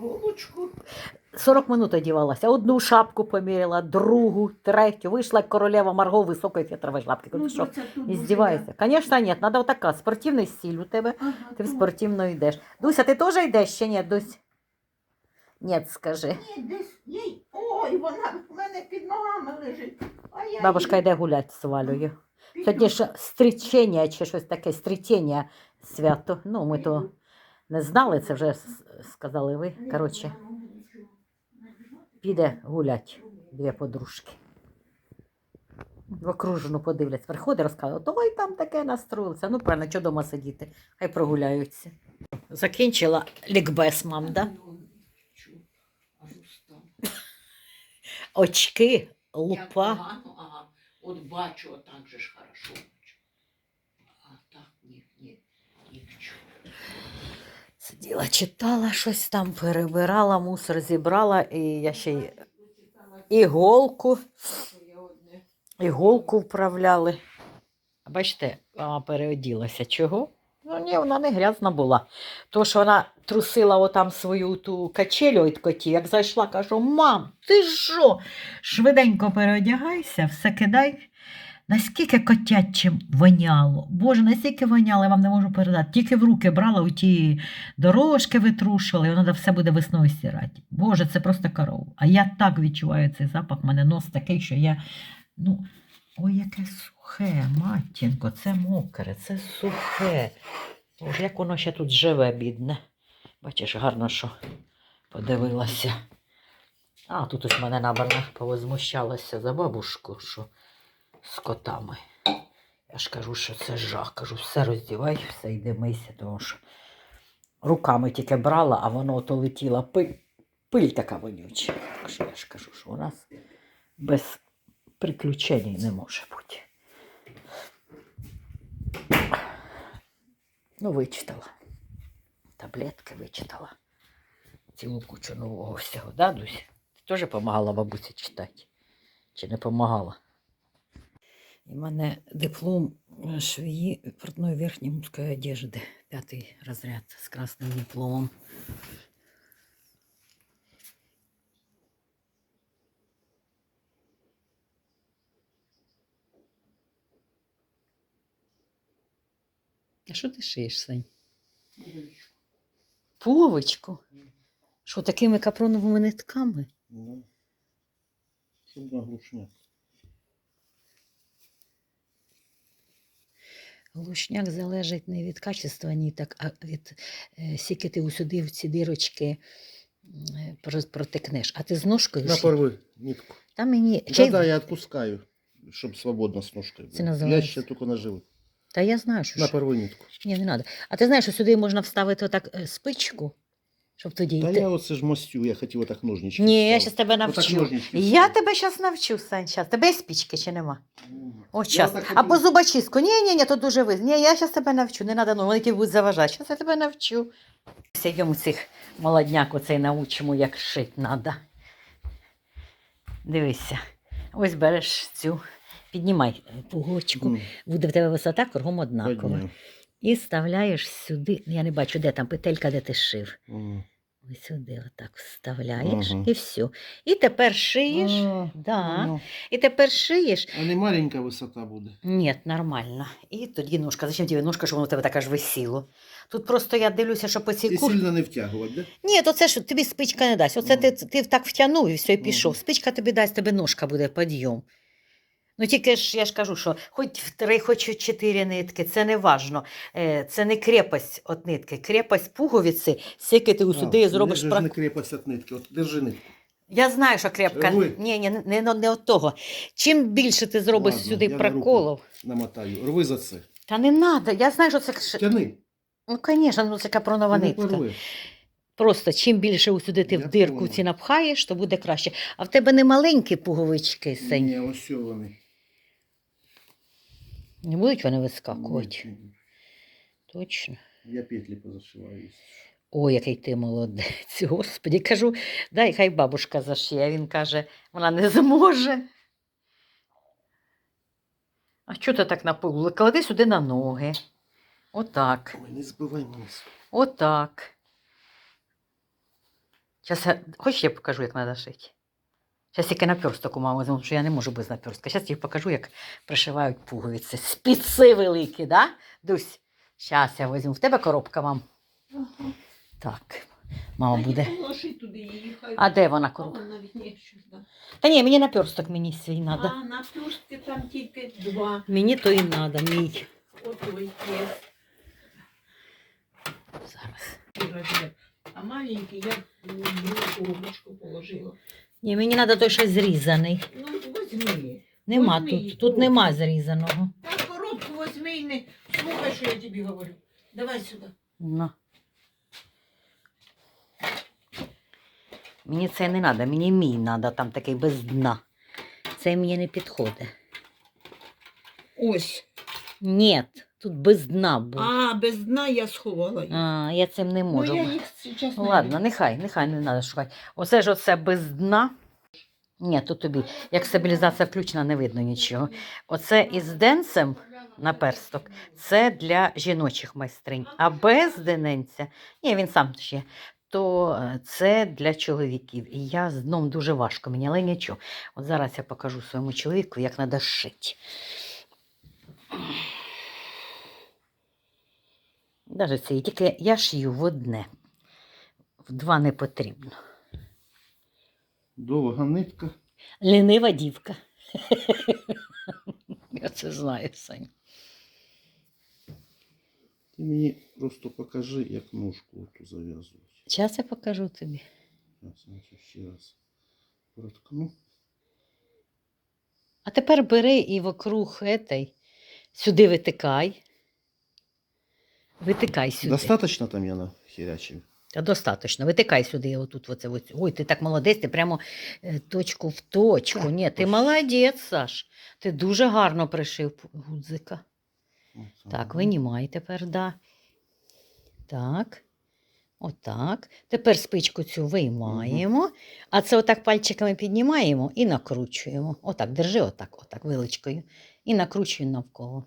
голочку. 40 минут одівалася. Одну шапку поміряла, другу, третю. Вийшла королева Марго в високої фетрової шапки. Ну, Ну, що, не здівається? Звісно, ні, треба отака. Спортивний стиль у тебе. Ага, Ти в спортивно йдеш. Дуся, ти теж йдеш чи ні, Дусь? Ні, скажи. Ні, десь їй. Ой, вона в мене під ногами лежить. А я Бабушка йде гуляти з Валею. Сьогодні ж стрічення чи щось таке, стрітення свято. Ну, ми то. Не знали, це вже сказали ви. Коротше, піде гулять дві подружки. В окружну подивляться, приходить, розказує, ой, там таке настроїлося. Ну, правильно, що вдома сидіти, хай прогуляються. Закінчила лікбез, мам, да? Очки, лупа. От бачу, отак же ж хорошо бачу. А так ні, ні, нічого. Сиділа, читала щось там, перебирала, мусор зібрала, і я ще й іголку, іголку вправляли. Бачите, мама переоділася. Чого? Ну ні, вона не грязна була. То, що вона трусила отам свою ту качелю від котів, як зайшла, кажу, мам, ти що? Швиденько переодягайся, все кидай. Наскільки котячим воняло. Боже, настільки воняло, я вам не можу передати. Тільки в руки брала у ті дорожки витрушувала, і воно все буде весною стирати. Боже, це просто коров. А я так відчуваю цей запах, в мене нос такий, що я. Ну, ой, яке сухе, матінко, це мокре, це сухе. Боже, як воно ще тут живе, бідне. Бачиш, гарно, що подивилася. А, тут ось мене набрана повозмущалася за бабушку, що з котами. Я ж кажу, що це жах. Кажу, все роздівай, все йди мийся, тому що руками тільки брала, а воно ото летіла пиль, пиль така вонюча. Так що я ж кажу, що у нас без приключень не може бути. Ну, вичитала. Таблетки вичитала. Цілу кучу нового всього, да, Дуся? Ти теж допомагала бабусі читати? Чи не допомагала? У мене диплом е, швеї портної верхньої мужської одежди. П'ятий розряд з красним дипломом. А що ти шиєш, Сань? Пуловочку? Що, такими капроновими нитками? Ну, щоб на глушняк. Глушняк залежить не від качества, ніток, а від е, скільки ти усюди в ці дірочки е, про- протикнеш. А ти з ножкою? На порви нітку. Та мені. Да, Чай... да, я відпускаю, щоб свободно з ножкою. Це називається? Я ще тільки наживу. Та я знаю, що. На порви нитку. Ні, не треба. А ти знаєш, що сюди можна вставити отак е, спичку, щоб тоді Та йти. я оце ж мостю, я хотів отак ножнички. Ні, я зараз тебе навчу. Я тебе зараз навчу, Сань. Щас. Тебе є спічки чи нема? О, я час. так Або хотів. зубочистку. Ні, ні, ні, то дуже ви. Ні, я зараз тебе навчу. Не треба, ну вони тобі будуть заважати. Зараз я тебе навчу. Йому цих молодняк оцей научимо, як шить треба. Дивися. Ось береш цю, піднімай е, пуговичку. М, Буде в тебе висота кругом однакова. І вставляєш сюди. Я не бачу, де там петелька, де ти шив. М. Ось сюди отак вставляєш Ага. і все. І тепер шиєш. А, Да. ну, І тепер шиєш. А не маленька висота буде. Ні, нормально. І тоді ножка. Зачем тобі ножка, щоб воно в тебе так аж висіло? Тут просто я дивлюся, що по цій І кур... сильно не втягувати, да? Ні, то це ж тобі спичка не дасть. Оце ти, ти так втягнув і все, і пішов. Спичка тобі дасть, тебе ножка буде підйом. Ну тільки ж я ж кажу, що хоч в три, хоч у чотири нитки, це не важно. Е, Це не крепость от нитки. Крепость пуговиці, скільки ти усюди А, зробиш. про- не крепость от нитки. От держи нитку. Я знаю, що крепка. Рви. Ні, ні, не, не, не от того. Чим більше ти зробиш Ладно, сюди я на проколов, Намотаю. Рви за це. та не треба. Я знаю, що це. Тяни. Ну, звісно, ну це капронова Не нитка. порви. Просто чим більше усюди ти Я в дирку ці напхаєш, то буде краще. А в тебе не маленькі пуговички, Сень. Ні, ось вони. Не будуть вони вискакувати. Ні, ні. Точно. Я петлі позашиваю. Ой, який ти молодець. Господі, кажу, дай хай бабушка зашиє. Він каже, вона не зможе. А що ти так напугла? Клади сюди на ноги. Отак. Ой, не збивай мене. Отак. Зараз я... Хочеш, я покажу, як треба шити? Зараз тільки наперсток у мами, тому що я не можу без наперстка. Зараз я покажу, як пришивають пуговиці. Спіци великі, да? Дусь, зараз я візьму. В тебе коробка, мам. Так, мама буде. Туди її, хай. А де вона А, коробка? Та ні, мені наперсток мені свій треба. А на плюшки там тільки два. Мені то і треба, мій. Отой є. Зараз. А маленький я в коробочку положила. Ні, мені треба той ще зрізаний. Ну, возьми. Нема Возьми тут. Тут о. нема зрізаного. Так, коробку возьми і не слухай, що я тобі говорю. Давай сюди. Ну. Мені це не треба, мені мій треба, там такий без дна. Це мені не підходить. Ось. Ні, тут без дна був. А, без дна я сховала їх. А, я цим не можу. Ну, я їх зараз Ну, ладно, нехай, нехай не треба шукати. Оце ж оце без дна. Ні, тут тобі, як стабілізація включена, не видно нічого. Оце із денцем на персток, це для жіночих майстринь. А без дененця, ні, він сам є, то е, це для чоловіків. І я з дном дуже важко мені, але нічого. От зараз я покажу своєму чоловіку, як треба шити. Даже це, тільки я шию в одне. В два не потрібно. Довга нитка. Лінива дівка. Я це знаю, Сань. Ти мені просто покажи, як ножку оту зав'язувати. Зараз я покажу тобі. Зараз я ще раз проткну. А тепер бери і вокруг етой сюди витикай. Витикай сюди. Достаточно там я нахерячив? Та достатньо. Витикай сюди, отут, оце, оце. Ой, ти так молодець, ти прямо е, точку в точку. Ні, ти молодець, Саш. Ти дуже гарно пришив гудзика. Так, винімай тепер, да. Так. Отак. Тепер спичку цю виймаємо, а це отак пальчиками піднімаємо і накручуємо. Отак, держи отак, отак, виличкою. І накручуємо навколо.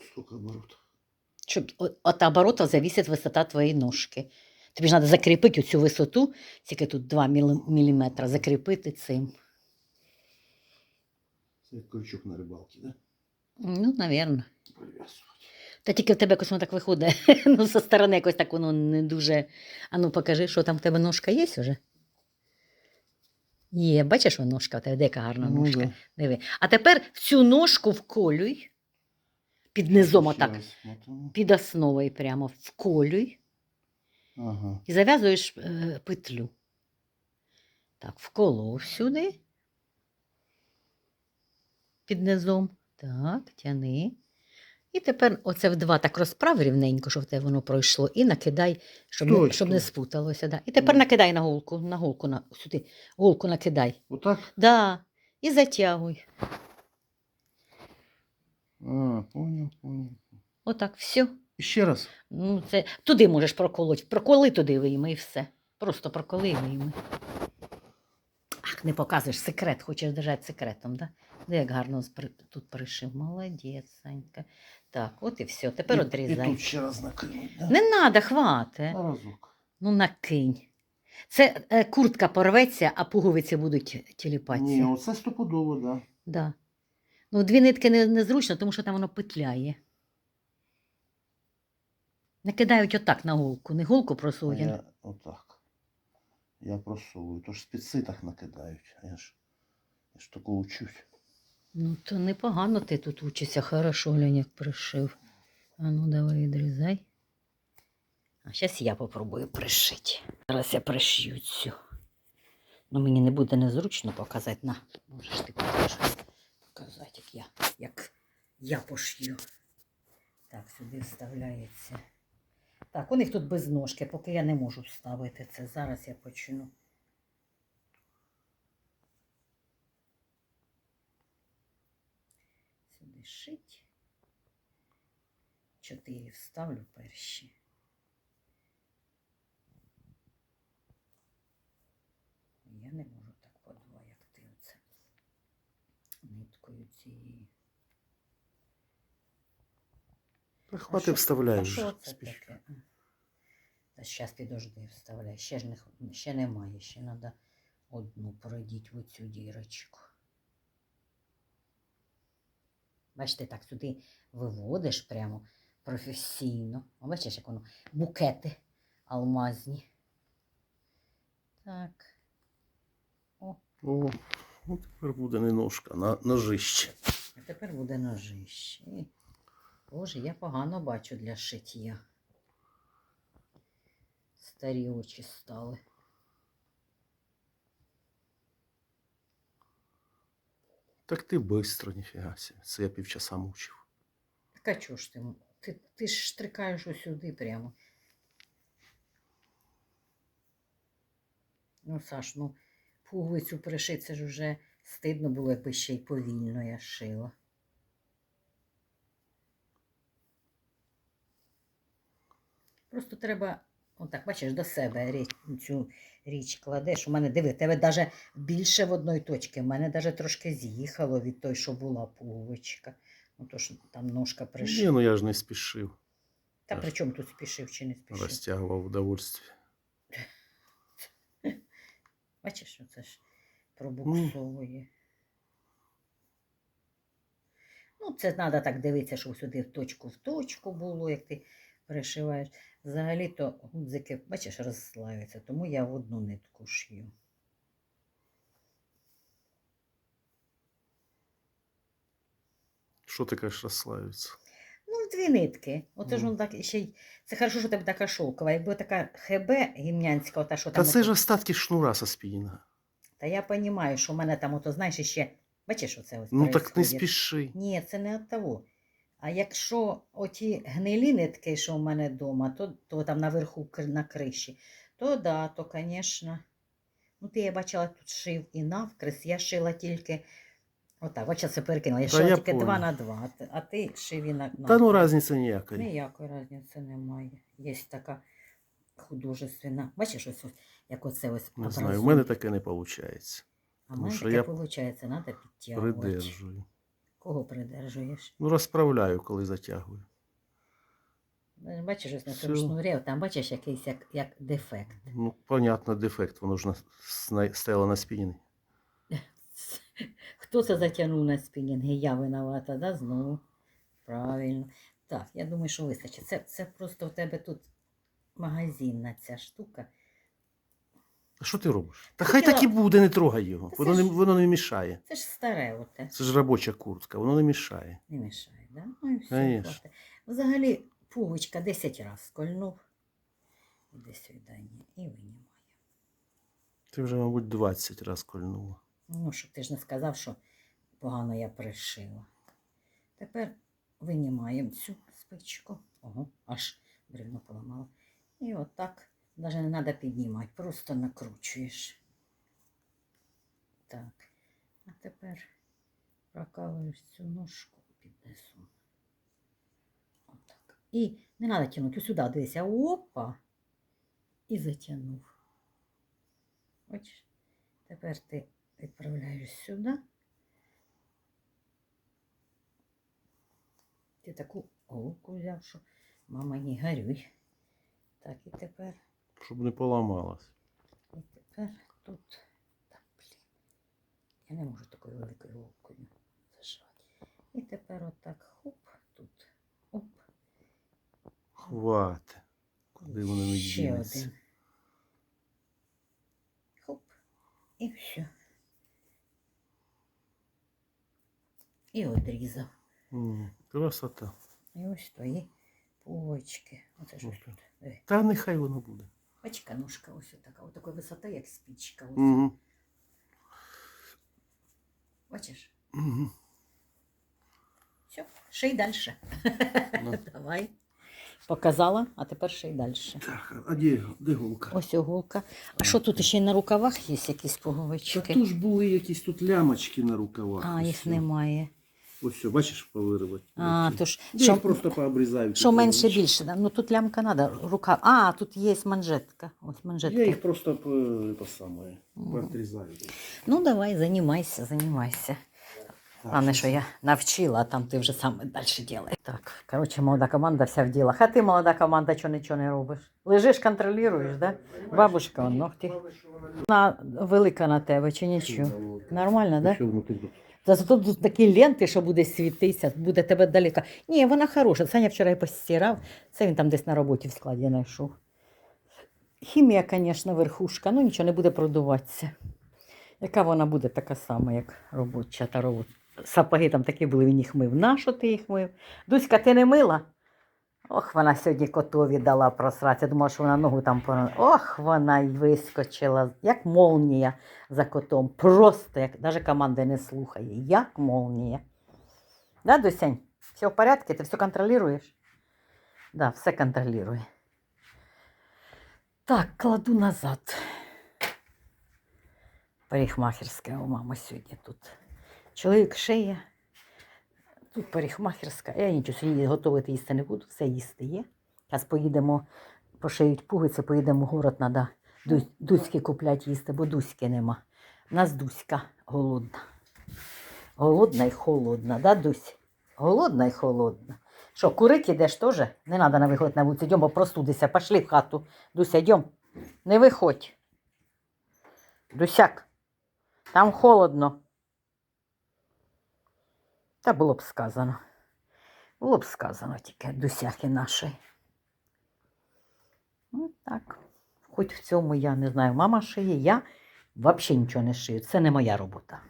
Сколько? Щоб от оборота завісить висота твоєї ножки. Тобі ж треба закріпити цю висоту, тільки тут 2 мм, закріпити цим. Це як крючок на рибалці, да? Ну. Прив'язувати. Та тільки в тебе якось воно так виходить. ну, зі сторони якось так воно не дуже. А ну покажи, що там в тебе ножка є вже? Є, бачиш, вон ножка, в тебе де яка гарна Ну, ножка. Диви. А тепер в цю ножку вколюй. Під низом отак, раз під основою прямо вколюй Ага. і зав'язуєш е, петлю. Так, вколов сюди. Під низом. Так, тяни. І тепер оце в два так розправ рівненько, щоб тебе воно пройшло, і накидай, щоб, не, щоб не спуталося. Да. І тепер Ну. накидай на голку, на голку, на, сюди, голку накидай. Отак? Да. І затягуй. А, понял, понял. Отак, все. Ще раз. Ну, це, туди можеш проколоть. Проколи туди вийми і все. Просто проколи і вийми. Ах, не показуєш секрет, хочеш держати секретом, да? Де як гарно тут пришив. Молодець, Санька. Так, от і все. Тепер І- І одрізай. тут ще раз накинуть, да? Не треба, хвати. На разок. Ну, накинь. Це е, куртка порветься, а пуговиці будуть тіліпатися. Ні, оце стопудово, да. Да. Ну, дві нитки не, незручно, тому що там воно петляє. Накидають отак на голку, не голку просують. я отак. Я просовую. Тож спеці так накидають. А я ж, я ж такого учусь. Ну, то непогано ти тут учишся, хорошо, Лень, як пришив. А ну, давай відрізай. А зараз я попробую пришити. Зараз я пришью цю. Ну, мені не буде незручно показати. На, можеш ти покажеш. Показати, як я, як я пошью. Так, сюди вставляється. Так, у них тут без ножки, поки я не можу вставити це. Зараз я почну. Сюди шить. Чотири вставлю перші. Я не можу так по два, як ти оце ниткою цією. Прихвати А вставляю що вже. це спіш. таке? А. Та зараз підожди, вставляй. Ще ж не, ще немає, ще треба одну пройдіть в цю дірочку. Бачите, так сюди виводиш прямо професійно. О, бачиш, як воно букети алмазні. Так. О, О, ну тепер буде не ножка, на ножище. а тепер буде ножище. Боже, я погано бачу для шиття. Старі очі стали. Так ти бистро, ніфіга сі. Це я півчаса мучив. Так а чого ж ти? Ти, ти ж штрикаєш усюди прямо. Ну, Саш, ну пуговицю пришити, це ж вже стидно було, якби ще й повільно я шила. Просто треба, отак, бачиш, до себе річ, цю річ кладеш. У мене диви, тебе навіть більше в одної точки. У мене навіть трошки з'їхало від той, що була пуговичка. Ну, то ж там ножка Ні, пришила. ну я ж не спішив. Та при чому тут спішив чи не спішив? Розтягував удовольствие. Бачиш, оце ж пробуксовує. Ну, це треба так дивитися, щоб сюди в точку в точку було, як ти перешиваєш. Взагалі-то гудзики, бачиш, розслаються, тому я в одну нитку шию. Що ти кажеш, розслаюється? Ну, дві нитки. Оце ж воно так ще й. Це хорошо, що тебе така шовкова. Якби така ХБ гімнянська, ота, що Та там. це ото- ж остатки шнура со спінінга. Та я розумію, що в мене там, ото, знаєш, ще. Бачиш, оце ось. Ну так не происходить? спіши. Ні, це не від того. А якщо оті гнилі нитки, що в мене вдома, то, то там наверху кр- на криші, то да, то, звісно. Ну, ти я бачила, тут шив і навкрест, я шила тільки. Отак, бачила, це перекинула. Я Та я тільки два понял. на два, а ти- шив і на Та ну різниці ніякої. Ніякої різниці немає. Є така художественна. Бачиш, ось, ось як оце ось Не знаю, в мене таке не виходить. А в тому мене що таке я виходить, треба підтягувати. Придержую. Кого придержуєш? Ну, розправляю, коли затягую. Ну, Бачиш, ось на цьому Всё. шнурі, там бачиш якийсь як, як дефект. Ну, понятно, дефект, воно ж на, сна- стояло на спінінгі. Хто це затягнув на спінінги? Я винувата, да? Знову. Правильно. Так, я думаю, що вистачить. Це, це просто в тебе тут магазинна ця штука. А що ти робиш? Та хай так і буде, не трогай його. Та Воно це не, ж- воно не мішає. Це ж старе оте. Це ж робоча куртка, воно не мішає. Не мішає, да? Ну і все. Конечно. хватить. Взагалі, пуговичка 10 разів скольнув. Іде свідання і винімає. Ти вже, мабуть, 20 раз кольнула. Ну, щоб ти ж не сказав, що погано я пришила. Тепер винімаємо цю спичку. Ого, аж бревно поламало. І отак, навіть не треба піднімати, просто накручуєш. Так. А тепер прокалуєш цю ножку під низом. Отак. І не треба тягнути сюди, дивися. Опа! І затягнув. Бачиш? Тепер ти відправляєш сюди. Ти таку голку взяв, що мама не горюй. Так, і тепер, Щоб не поламалась. і тепер тут. Так, блін. Я не можу такою великою голкою зажати. І тепер отак хоп, тут. Оп. Хвати. Куди воно не Ще дінеться. Хоп. І все. І одрізав. Красота. І ось твої пуговички. Оце ж ось тут. Диви. Та нехай воно буде. Бачка, ножка ось така, ось такої висоти, як спічка. Ось. Угу. Бачиш? Угу. Все, ший далі. Ну. Давай. Показала, а тепер ший далі. Так, а де, де голка? Ось оголка. А що тут ще й на рукавах є якісь Та пуговички? тут ж були якісь тут лямочки на рукавах. А, їх немає. Ось все, бачиш, повирвати. А, то ж, Я що, просто пообрізають. що менше більше. да? Ну тут лямка треба, рука. А, тут є манжетка. Ось манжетка. Я їх просто по, по саме, mm. Ну давай, займайся, займайся. Главное, що я навчила, а там ти вже сам далі ділай. Так, коротше, молода команда вся в ділах. А ти, молода команда, чого нічого не робиш? Лежиш, контролюєш, да? Бабушка, он ногті. Вона велика на тебе чи нічого? Нормально, да? Що? Зато тут такі ленти, що буде світитися, буде тебе далеко. Ні, вона хороша. Саня вчора і постирав. Це він там десь на роботі в складі знайшов. Хімія, звісно, верхушка, ну нічого не буде продуватися. Яка вона буде така сама, як робоча та робот. Сапоги там такі були, він їх мив. Нащо ти їх мив? Дуська, ти не мила? Ох, вона сьогодні котові дала просратися. Думала, що вона ногу там порала. Ох, вона й вискочила, як молнія за котом. Просто як навіть команди не слухає, як молнія. Да, Дусянь? Все в порядку? Ти все контролюєш? Да, все контролює. Так, кладу назад. Парикмахерська у мами сьогодні тут. Чоловік шиє. Тут парикмахерська. Я нічого сьогодні готувати їсти не буду, все їсти є. Зараз поїдемо, пошиють пуговиці, поїдемо в город, треба дуськи купляти їсти, бо дуськи нема. У нас дуська голодна. Голодна і холодна, да, Дусь? Голодна і холодна. Що, курить ідеш теж? Не треба на виходити на вулицю. Йдемо, простудися. Пошли в хату. Дуся, йдем. Не виходь. Дусяк, там холодно. Та було б сказано. Було б сказано тільки досяги наші. Ну так. Хоч в цьому я не знаю, мама шиє, я взагалі нічого не шию. Це не моя робота.